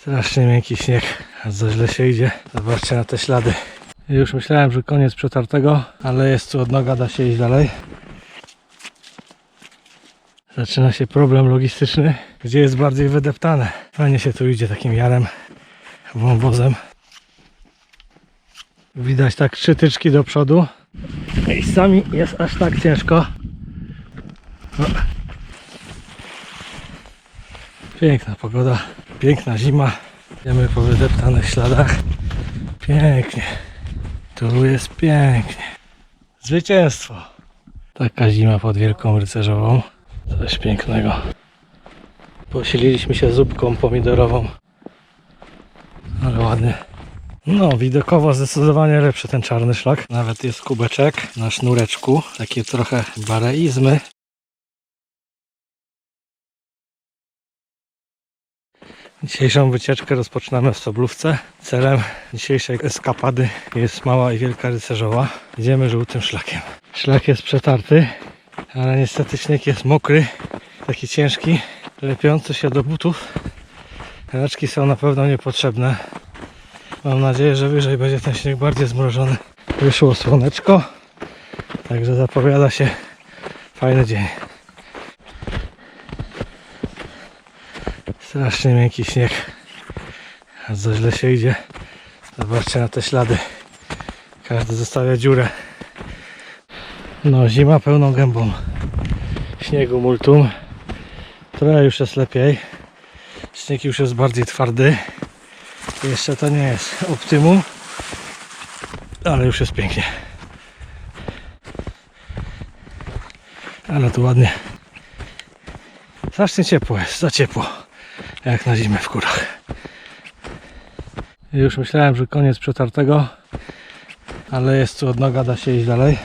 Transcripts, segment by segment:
Strasznie miękki śnieg, za źle się idzie. Zobaczcie na te ślady. Już myślałem, że koniec przetartego, ale jest tu odnoga, da się iść dalej. Zaczyna się problem logistyczny, gdzie jest bardziej wydeptane. Fajnie się tu idzie takim jarem, wąwozem. Widać tak trzy tyczki do przodu. I sami jest aż tak ciężko. Piękna pogoda, piękna zima. Idziemy po wydeptanych śladach. Pięknie. Tu jest pięknie. Zwycięstwo. Taka zima pod Wielką Rycerzową. Coś pięknego. Posililiśmy się zupką pomidorową. Ale ładnie. No, widokowo zdecydowanie lepszy ten czarny szlak. Nawet jest kubeczek na sznureczku. Takie trochę bareizmy. Dzisiejszą wycieczkę rozpoczynamy w Soblówce. Celem dzisiejszej eskapady jest mała i wielka rycerzowa. Idziemy żółtym szlakiem. Szlak jest przetarty, ale niestety śnieg jest mokry, taki ciężki, lepiący się do butów. Ręczki są na pewno niepotrzebne. Mam nadzieję, że wyżej będzie ten śnieg bardziej zmrożony. Wyszło słoneczko, także zapowiada się fajny dzień. Strasznie miękki śnieg. Za źle się idzie. Zobaczcie na te ślady. Każdy zostawia dziurę. No, zima pełną gębą. Śniegu multum. Trochę już jest lepiej. Śnieg już jest bardziej twardy. Jeszcze to nie jest optymum. Ale już jest pięknie. Ale tu ładnie. Strasznie ciepło jest, za ciepło jak na zimę w górach. Już myślałem, że koniec przetartego, ale jest tu odnoga, da się iść dalej.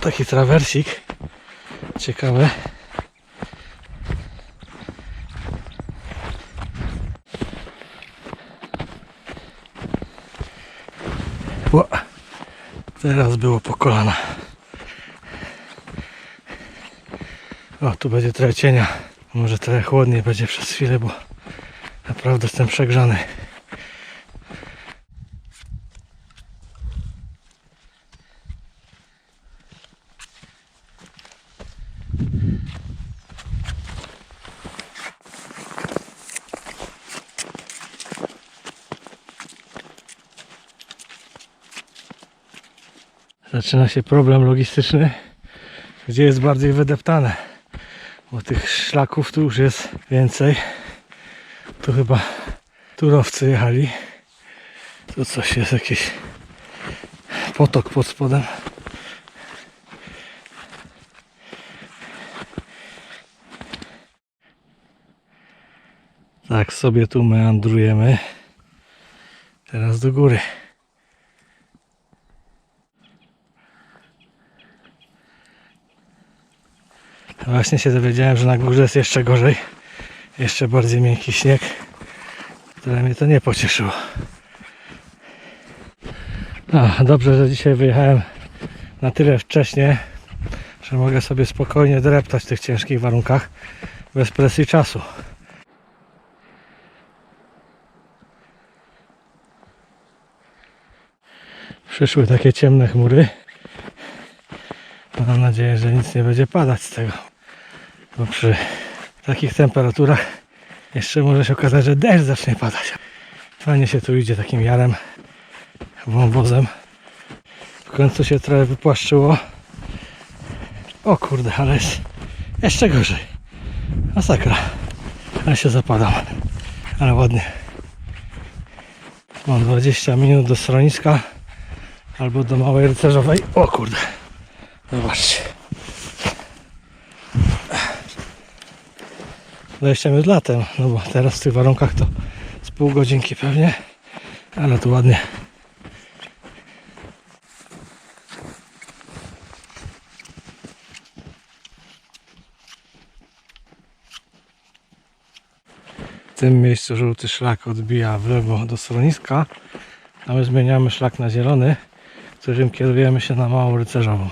Taki trawersik. Ciekawe. Teraz było po kolana. O, tu będzie trochę cienia. Może trochę chłodniej będzie przez chwilę, bo naprawdę jestem przegrzany. Zaczyna się problem logistyczny, gdzie jest bardziej wydeptane. Bo tych szlaków tu już jest więcej. Tu chyba turowcy jechali. Tu coś jest jakiś potok pod spodem. Tak sobie tu meandrujemy. Teraz do góry. Właśnie się dowiedziałem, że na górze jest jeszcze gorzej. Jeszcze bardziej miękki śnieg. Które mnie to nie pocieszyło. No, dobrze, że dzisiaj wyjechałem na tyle wcześnie, że mogę sobie spokojnie dreptać w tych ciężkich warunkach bez presji czasu. Przyszły takie ciemne chmury. Mam nadzieję, że nic nie będzie padać z tego. Bo przy takich temperaturach jeszcze może się okazać, że deszcz zacznie padać. Fajnie się tu idzie takim jarem, wąwozem. W końcu się trochę wypłaszczyło. O kurde, ale jest jeszcze gorzej. Masakra. Ale się zapadam. Ale ładnie. Mam 20 minut do schroniska albo do małej rycerzowej. O kurde. Zobaczcie. 20 minut latem, no bo teraz w tych warunkach to z pół godzinki pewnie, ale tu ładnie. W tym miejscu żółty szlak odbija w lewo do schroniska, a my zmieniamy szlak na zielony, którym kierujemy się na Małą Rycerzową.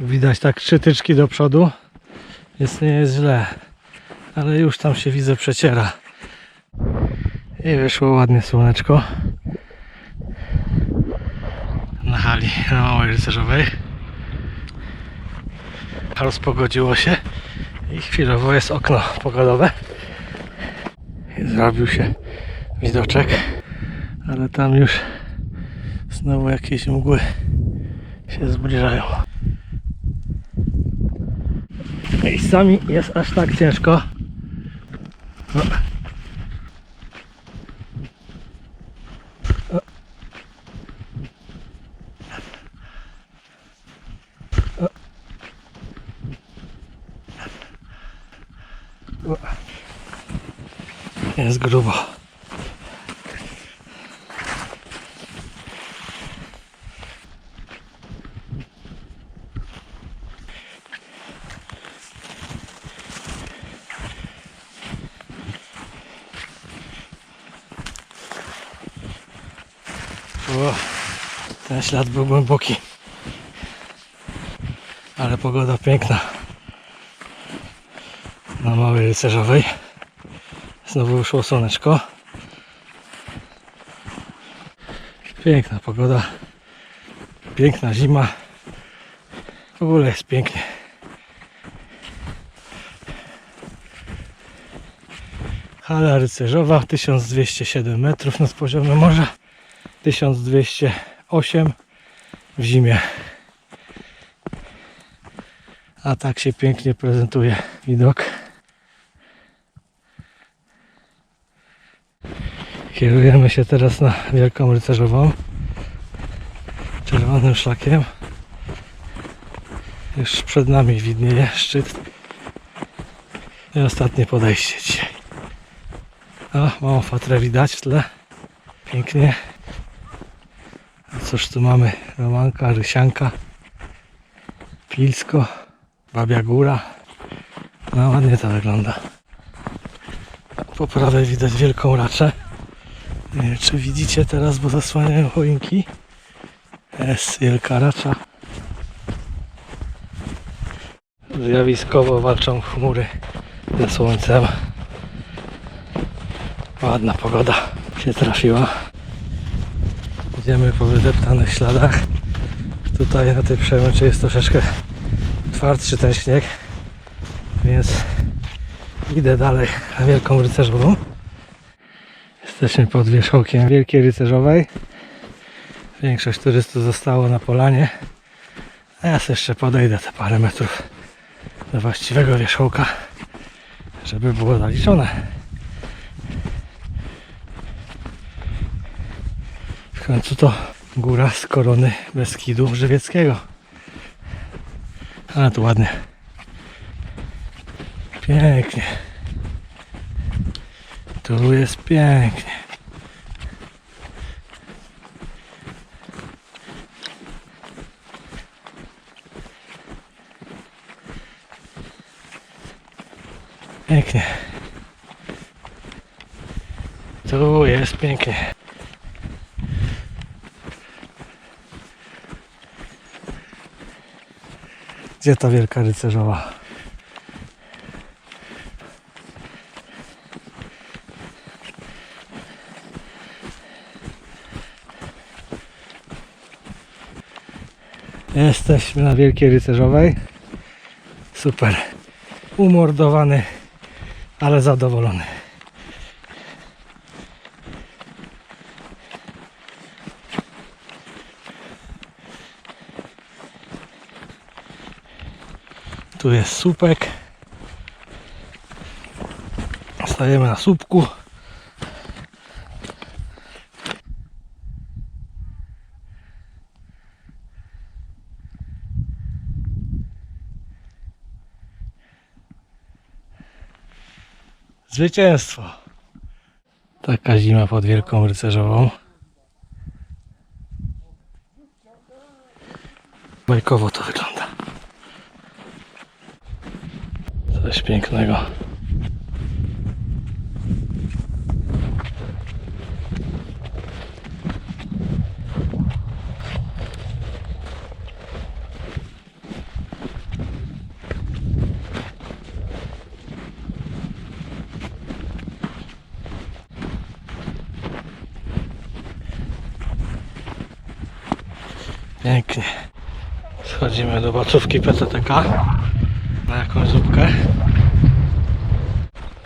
Widać tak trzy tyczki do przodu. Jest nie jest źle, ale już tam się widzę przeciera. I wyszło ładnie słoneczko. Na hali na Małej Rycerzowej. Rozpogodziło się i chwilowo jest okno pogodowe. I zrobił się widoczek, ale tam już znowu jakieś mgły się zbliżają. Miejscami jest aż tak ciężko. Huh. Ślad był głęboki. Ale pogoda piękna. Na małej rycerzowej. Znowu wyszło słoneczko. Piękna pogoda. Piękna zima. W ogóle jest pięknie. Hala rycerzowa 1207 metrów nad poziomem morza. 1208 w zimie. A tak się pięknie prezentuje widok. Kierujemy się teraz na Wielką Rycerzową. Czerwonym szlakiem. Już przed nami widnieje szczyt. I ostatnie podejście dzisiaj. O, małą fatrę widać w tle. Pięknie. Cóż tu mamy? Romanka, Rysianka, Pilsko, Babia Góra. No ładnie to wygląda. Po prawej widać wielką raczę. Nie wiem, czy widzicie teraz, bo zasłaniają choinki. Jest wielka racza. Zjawiskowo walczą chmury ze słońcem. Ładna pogoda się trafiła. Idziemy po wydeptanych śladach. Tutaj na tej przemyczy jest troszeczkę twardszy ten śnieg, więc idę dalej na Wielką Rycerzową. Jesteśmy pod wierzchołkiem Wielkiej Rycerzowej. Większość turystów zostało na polanie. A ja sobie jeszcze podejdę te parę metrów do właściwego wierzchołka, żeby było zaliczone. W końcu to góra z korony Beskidu Żywieckiego. Ale tu ładnie. Pięknie. Tu jest pięknie. Pięknie. Tu jest pięknie. Gdzie ta wielka rycerzowa? Jesteśmy na Wielkiej Rycerzowej. Super. Umordowany, ale zadowolony. Tu jest słupek. Stajemy na słupku. Zwycięstwo. Taka zima pod Wielką Rycerzową. Bajkowo to wygląda. Coś pięknego. Pięknie. Schodzimy do bacówki PCTK na jakąś zupkę.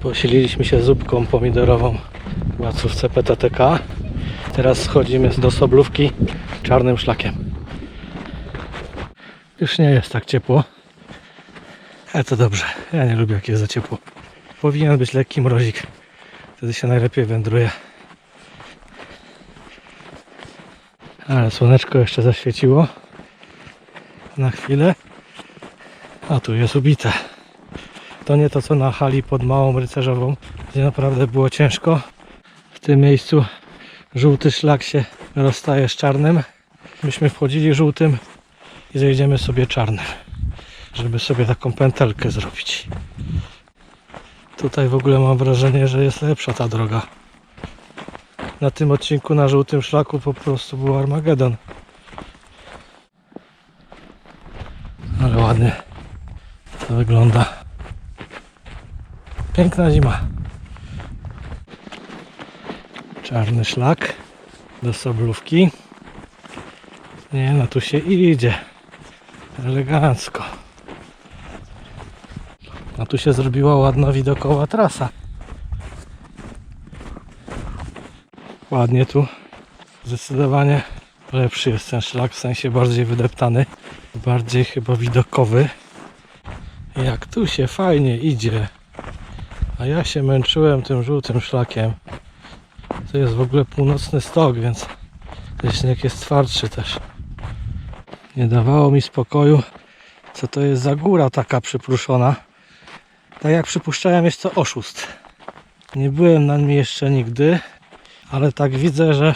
Posililiśmy się zupką pomidorową w bacówce PTTK. Teraz schodzimy do Soblówki czarnym szlakiem. Już nie jest tak ciepło. Ale to dobrze. Ja nie lubię jak jest za ciepło. Powinien być lekki mrozik. Wtedy się najlepiej wędruje. Ale słoneczko jeszcze zaświeciło. Na chwilę. A tu jest ubite. To nie to co na hali pod Małą Rycerzową, gdzie naprawdę było ciężko. W tym miejscu żółty szlak się rozstaje z czarnym. Myśmy wchodzili żółtym i zejdziemy sobie czarnym, żeby sobie taką pętelkę zrobić. Tutaj w ogóle mam wrażenie, że jest lepsza ta droga. Na tym odcinku na żółtym szlaku po prostu był Armagedon. Ale ładnie to wygląda. Piękna zima. Czarny szlak do Soblówki. Nie no, tu się idzie. Elegancko. A tu się zrobiła ładna widokowa trasa. Ładnie tu. Zdecydowanie lepszy jest ten szlak, w sensie bardziej wydeptany. Bardziej chyba widokowy. Jak tu się fajnie idzie. A ja się męczyłem tym żółtym szlakiem. To jest w ogóle północny stok, więc śnieg jest twardszy też. Nie dawało mi spokoju, co to jest za góra taka przypruszona. Tak jak przypuszczałem, jest to oszust. Nie byłem na nim jeszcze nigdy, ale tak widzę, że,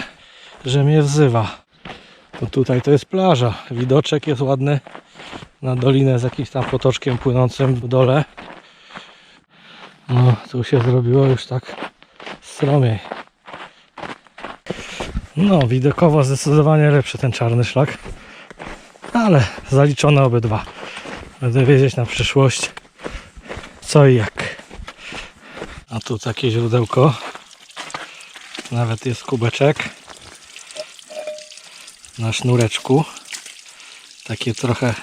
że mnie wzywa. Bo tutaj to jest plaża. Widoczek jest ładny na dolinę z jakimś tam potoczkiem płynącym w dole. No, tu się zrobiło już tak stromiej. No, widokowo zdecydowanie lepszy ten czarny szlak. Ale zaliczone obydwa. Będę wiedzieć na przyszłość co i jak. A tu takie źródełko. Nawet jest kubeczek na sznureczku. Takie trochę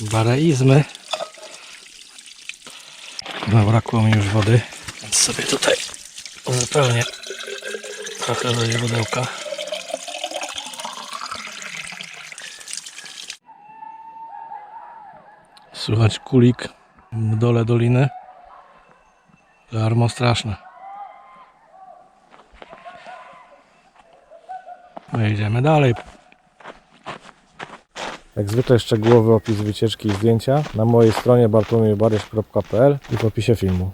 bareizmy. Zabrakło mi już wody, więc sobie tutaj uzupełnię trochę do źródełka. Słychać kulik w dole doliny. Armo straszne. My idziemy dalej. Jak zwykle szczegółowy opis wycieczki i zdjęcia na mojej stronie bartłomiejbarysz.pl i w opisie filmu.